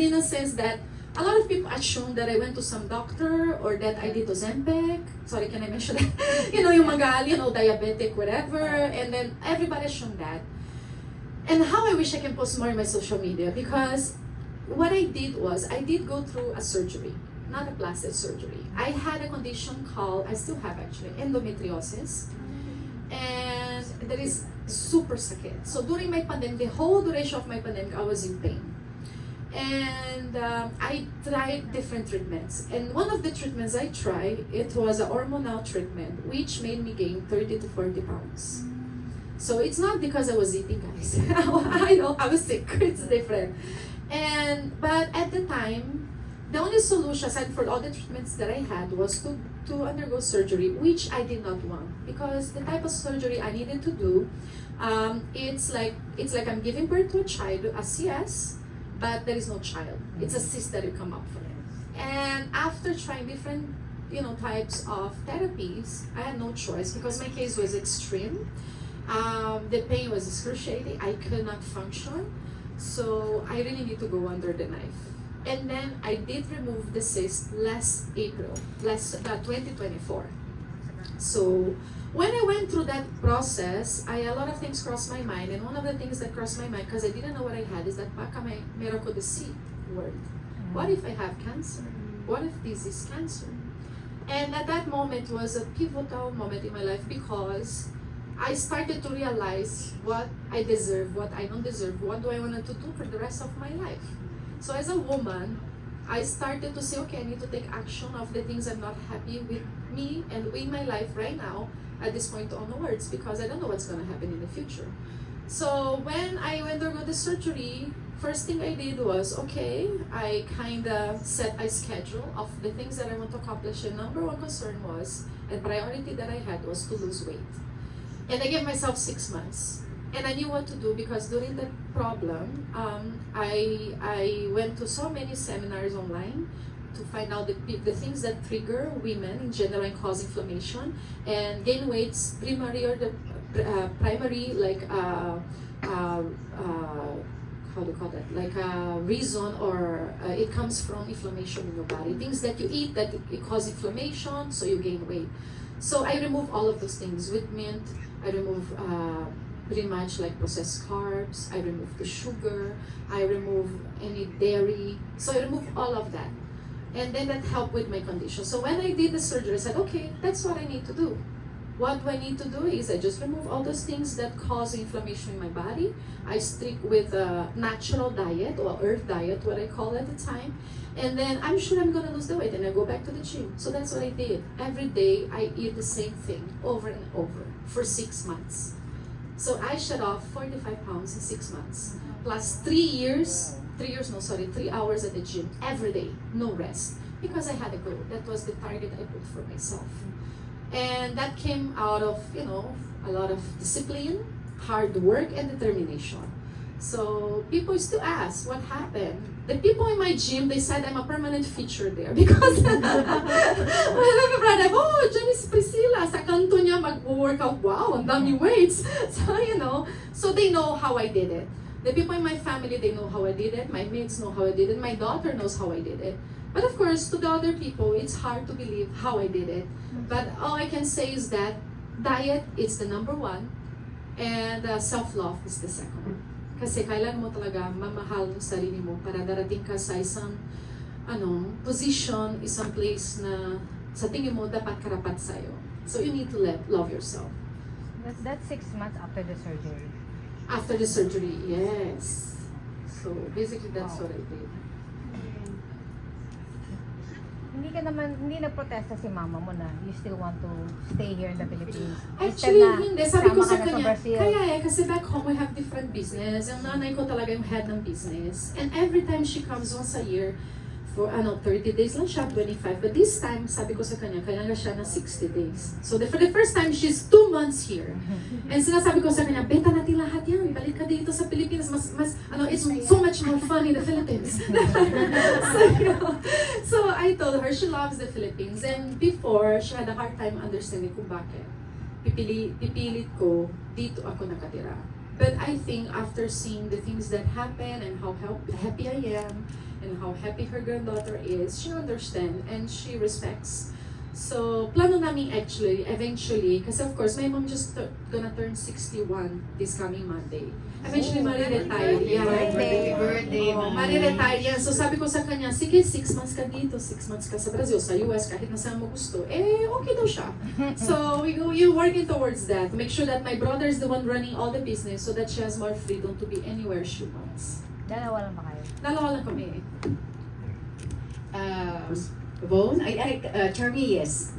in a sense that a lot of people assume that I went to some doctor or that I did Ozempic. Sorry, can I mention that? you know, yung mga, you know, diabetic, whatever. And then everybody assumed that. And how I wish I can post more in my social media because what I did was I did go through a surgery, not a plastic surgery. I had a condition called, I still have actually, endometriosis. And that is super sakit. So during my pandemic, the whole duration of my pandemic, I was in pain. And um, I tried different treatments. And one of the treatments I tried, it was a hormonal treatment, which made me gain 30 to 40 pounds. So it's not because I was eating, guys. I know I was sick. It's different. And but at the time, the only solution aside for all the treatments that I had was to to undergo surgery, which I did not want because the type of surgery I needed to do, um, it's like it's like I'm giving birth to a child, a CS, but there is no child. It's a cyst that will come up for it. And after trying different you know types of therapies, I had no choice because my case was extreme. Um, the pain was excruciating. I could not function. So I really need to go under the knife. And then I did remove the cyst last April, last uh, 2024. So when I went through that process, I a lot of things crossed my mind. And one of the things that crossed my mind, because I didn't know what I had, is that baka may the C word. What if I have cancer? What if this is cancer? And at that moment was a pivotal moment in my life because I started to realize what I deserve, what I don't deserve, what do I want to do for the rest of my life. So as a woman, I started to say, okay, I need to take action of the things I'm not happy with me and with my life right now at this point onwards because I don't know what's going to happen in the future. So when I went undergo the surgery, first thing I did was, okay, I kind of set a schedule of the things that I want to accomplish. And number one concern was, and priority that I had was to lose weight. And I gave myself six months. And I knew what to do because during that problem, um, I, I went to so many seminars online to find out the, the things that trigger women in general and cause inflammation and gain weights primary or the uh, primary like uh, uh, uh, how do you call that? Like a reason or uh, it comes from inflammation in your body. Things that you eat that it cause inflammation so you gain weight. So i remove all of those things with mint i remove uh, pretty much like processed carbs i remove the sugar i remove any dairy. So i remove all of that and then that helped with my condition. So when I did the surgery, I said, okay, that's what I need to do. What do I need to do is I just remove all those things that cause inflammation in my body. I stick with a natural diet or earth diet, what I call at the time. And then I'm sure I'm gonna lose the weight and I go back to the gym. So that's what I did. Every day I eat the same thing over and over for six months. So I shed off 45 pounds in six months. Plus three years, three years, no, sorry, three hours at the gym every day, no rest. Because I had a goal. That was the target I put for myself. And that came out of, you know, a lot of discipline, hard work, and determination. So people used to ask, what happened? The people in my gym, they said I'm a permanent feature there because I have a friend, oh, Janice Priscilla, sa kanto niya mag-workout, wow, ang dami weights. So, you know, so they know how I did it. The people in my family, they know how I did it. My mates know how I did it. My daughter knows how I did it. But of course, to the other people, it's hard to believe how I did it. But all I can say is that diet is the number one and uh, self-love is the second. Kasi kailan mo talaga mamahal ng sarili mo para darating ka sa isang ano, position, isang place na sa tingin mo dapat karapat sa'yo. So you need to let, love yourself. That's, that's six months after the surgery. After the surgery, yes. So basically that's Wow. what I did. Hindi ka naman, hindi nagprotesta si mama mo na you still want to stay here in the Philippines. Actually, Instead na hindi. Sabi ko sa ka na kanya, Brazil. kaya eh, kasi back home we have different business. Ang nanay ko talaga yung head ng business. And every time she comes once a year, for ano, 30 days lang siya, 25. But this time, sabi ko sa kanya, kaya nga siya na 60 days. So the, for the first time, she's two months here. And sinasabi ko sa kanya, beta natin lahat yan. Balik ka dito sa Pilipinas. Mas, mas, ano, it's so much more fun in the Philippines. so, you know, so I told her she loves the Philippines. And before, she had a hard time understanding kung bakit. Pipili, pipilit ko, dito ako nakatira. But I think after seeing the things that happen and how happy I am, and how happy her granddaughter is, she understands and she respects. So, plano namin actually, eventually, kasi of course, my mom just gonna turn 61 this coming Monday. Eventually, Oh, mariretire. Yeah. birthday. birthday, Ma'am. mariretire yan. So sabi ko sa kanya, sige, six months ka dito, six months ka sa Brazil, sa US, kahit na saan mo gusto, eh, okay daw siya. so, we go, you working towards that. Make sure that my brother is the one running all the business so that she has more freedom to be anywhere she wants. Dalawa lang ba kayo? Dalawa lang kami. Um, Von, I, I, uh, Charmy, yes.